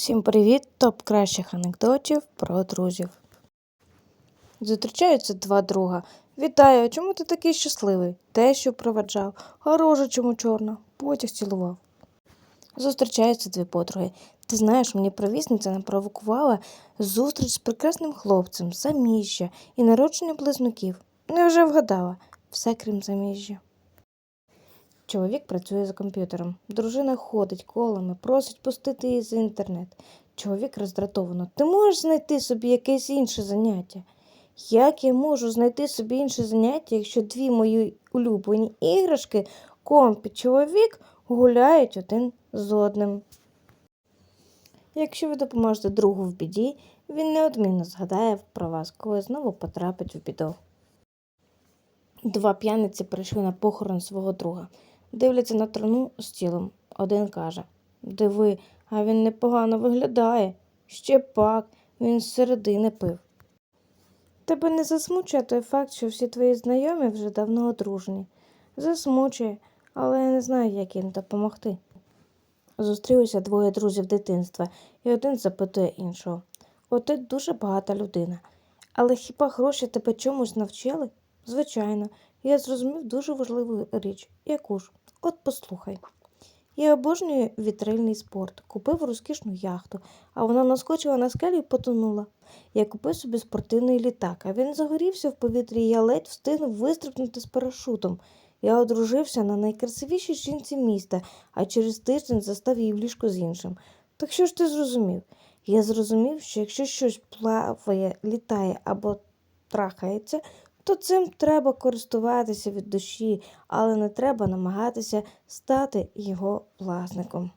Всім привіт! Топ кращих анекдотів про друзів. Зустрічаються два друга. Вітаю, чому ти такий щасливий? Те, що проведжав, а чому чорна, потяг цілував. Зустрічаються дві подруги. Ти знаєш, мені провісниця напровокувала зустріч з прекрасним хлопцем, заміжжя і народження близнюків. Невже вгадала? Все крім заміжжя. Чоловік працює за комп'ютером. Дружина ходить колами, просить пустити її за інтернет. Чоловік роздратовано. Ти можеш знайти собі якесь інше заняття? Як я можу знайти собі інше заняття, якщо дві мої улюблені іграшки, комп і чоловік гуляють один з одним? Якщо ви допоможете другу в біді, він неодмінно згадає про вас, коли знову потрапить в біду. Два п'яниці прийшли на похорон свого друга. Дивляться на труну з тілом. Один каже Диви, а він непогано виглядає. Ще пак, він з середини пив. Тебе не засмучує той факт, що всі твої знайомі вже давно одружені. Засмучує, але я не знаю, як їм допомогти. Зустрілися двоє друзів дитинства, і один запитує іншого. Ти дуже багата людина. Але хіба гроші тебе чомусь навчили? Звичайно, я зрозумів дуже важливу річ. Яку ж? От послухай. Я обожнюю вітрильний спорт. Купив розкішну яхту, а вона наскочила на скелю і потонула. Я купив собі спортивний літак, а він загорівся в повітрі, і я ледь встигнув вистрибнути з парашутом. Я одружився на найкрасивішій жінці міста, а через тиждень застав її в ліжку з іншим. Так що ж ти зрозумів? Я зрозумів, що якщо щось плаває, літає або трахається, то цим треба користуватися від душі, але не треба намагатися стати його власником.